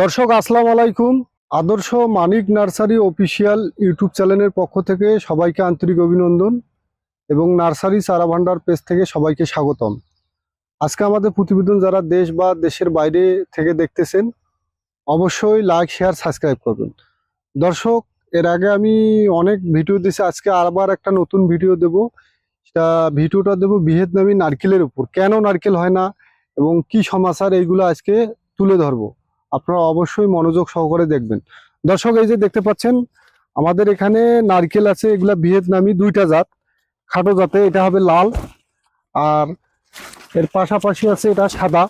দর্শক, আসসালামু আলাইকুম। আদর্শ মানিক নার্সারি অফিসিয়াল ইউটিউব চ্যানেলের পক্ষ থেকে সবাইকে আন্তরিক অভিনন্দন এবং নার্সারি চারা ভান্ডার পেজ থেকে সবাইকে স্বাগতম। আজকে আমাদের প্রতিবেদন যারা দেশ বা দেশের বাইরে থেকে দেখতেছেন, অবশ্যই লাইক, শেয়ার, সাবস্ক্রাইব করবেন। দর্শক, এর আগে আমি অনেক ভিডিও দিয়েছি, আজকে আবার একটা নতুন ভিডিও দেব। সেটা ভিডিওটা দেবো ভিয়েতনামি নারকেলের উপর। কেন নারকেল হয় না এবং কি সমাচার, এইগুলো আজকে তুলে ধরবো। আপনারা অবশ্যই মনোযোগ সহকারে দেখবেন। দর্শক, এই যে দেখতে পাচ্ছেন, আমাদের এখানে নারকেল আছে, এগুলা ভিয়েতনামি দুইটা জাত, খাটো জাতে, এটা হবে লাল, আর এর পাশাপাশি আছে এটা সাদা,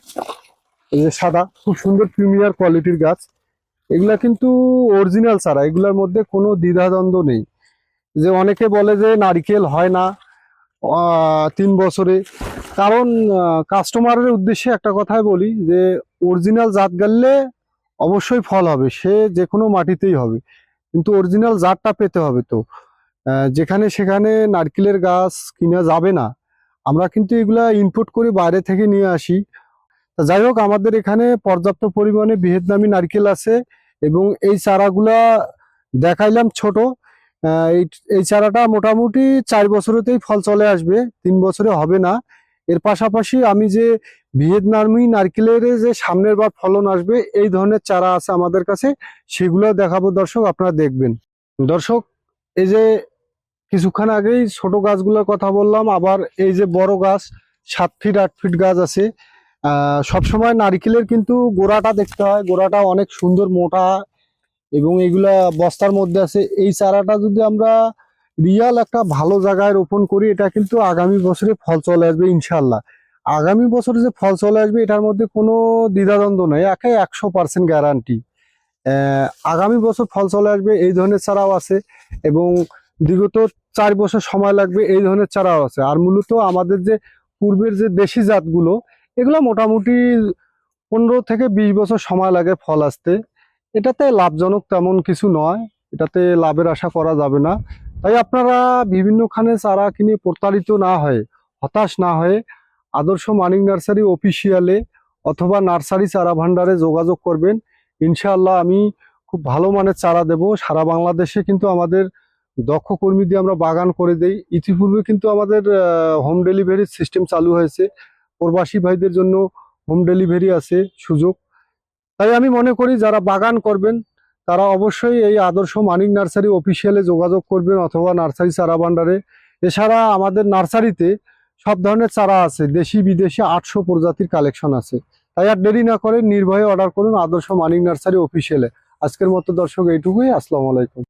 এই যে সাদা, খুব সুন্দর প্রিমিয়ার কোয়ালিটির গাছ। এগুলা কিন্তু অরিজিনাল চারা, এগুলার মধ্যে কোনো দ্বিধাদ্বন্দ্ব নেই। যে অনেকে বলে যে নারকেল হয় না তিন বছরে কারণ কাস্টমারের উদ্দেশ্যে একটা কথাই বলি যে অরিজিনাল জাত গাললে অবশ্যই ফল হবে, সে যে কোনো মাটিতেই হবে। কিন্তু অরিজিনাল জাতটা পেতে হবে তো। যেখানে সেখানে নারকেলের গাছ কিনা যাবে না। আমরা কিন্তু এগুলা ইনপুট করে বাইরে থেকে নিয়ে আসি। যাই হোক, আমাদের এখানে পর্যাপ্ত পরিমাণে ভিয়েতনামি নারকেল আছে এবং এই চারাগুলা দেখাইলাম ছোট। এই চারাটা মোটামুটি চার বছরেতেই ফল চলে আসবে, তিন বছরে হবে না। এর পাশাপাশি আমি যে ভিয়েতনামি নারকেলের যে সামনের বার ফলন আসবে, এই ধরনের চারা আছে আমাদের কাছে, সেগুলো দেখাবো দর্শক, আপনারা দেখবেন। দর্শক, এই যে কিছুক্ষণ আগেই ছোট গাছগুলোর কথা বললাম, আবার এই যে বড় গাছ, সাত ফিট, আট ফিট গাছ আছে সবসময় নারকেলের কিন্তু গোড়াটা দেখতে হয়, গোড়াটা অনেক সুন্দর মোটা, এবং এগুলা বস্তার মধ্যে আছে। এই চারাটা যদি আমরা রিয়াল একটা ভালো জায়গায় রোপণ করি, এটা কিন্তু আগামী বছরে ফল চলে আসবে ইনশাল্লাহ আগামী বছরে যে ফল চলে আসবে, এটার মধ্যে কোনো দ্বিধাদ্বন্দ্ব নেই, একে একশো পার্সেন্ট গ্যারান্টি আগামী বছর ফল চলে আসবে, এই ধরনের চারাও আছে, এবং বিগত চার বছর সময় লাগবে, এই ধরনের চারাও আছে। আর মূলত আমাদের যে পূর্বের যে দেশি জাতগুলো, এগুলো মোটামুটি পনেরো থেকে বিশ বছর সময় লাগে ফল আসতে। এটাতে লাভজনক তেমন কিছু নয়, এটাতে লাভের আশা করা যাবে না। তাই আপনারা বিভিন্নখানে চারা কিনে প্রতারিত না হয়ে, হতাশ না হয়ে আদর্শ মানিক নার্সারি অফিসিয়ালে অথবা নার্সারি চারা ভান্ডারে যোগাযোগ করবেন। ইনশাআল্লাহ আমি খুব ভালো মানের চারা দেব। সারা বাংলাদেশে কিন্তু আমাদের দক্ষ কর্মী দিয়ে আমরা বাগান করে দেই। ইতিপূর্বে কিন্তু আমাদের হোম ডেলিভারির সিস্টেম চালু হয়েছে। প্রবাসী ভাইদের জন্য হোম ডেলিভারি আছে সুযোগ। তাই আমি মনে করি যারা বাগান করবেন তারা অবশ্যই এই আদর্শ মানিক নার্সারি অফিসিয়ালে যোগাযোগ করবেন অথবা নার্সারি চারা ভান্ডারে এছাড়া আমাদের নার্সারিতে সব ধরনের চারা আছে, দেশি বিদেশি আটশো প্রজাতির কালেকশন আছে। তাই আর দেরি না করে নির্ভয়ে অর্ডার করুন আদর্শ মানিক নার্সারি অফিসিয়ালে আজকের মতো দর্শক এইটুকুই, আসসালামু আলাইকুম।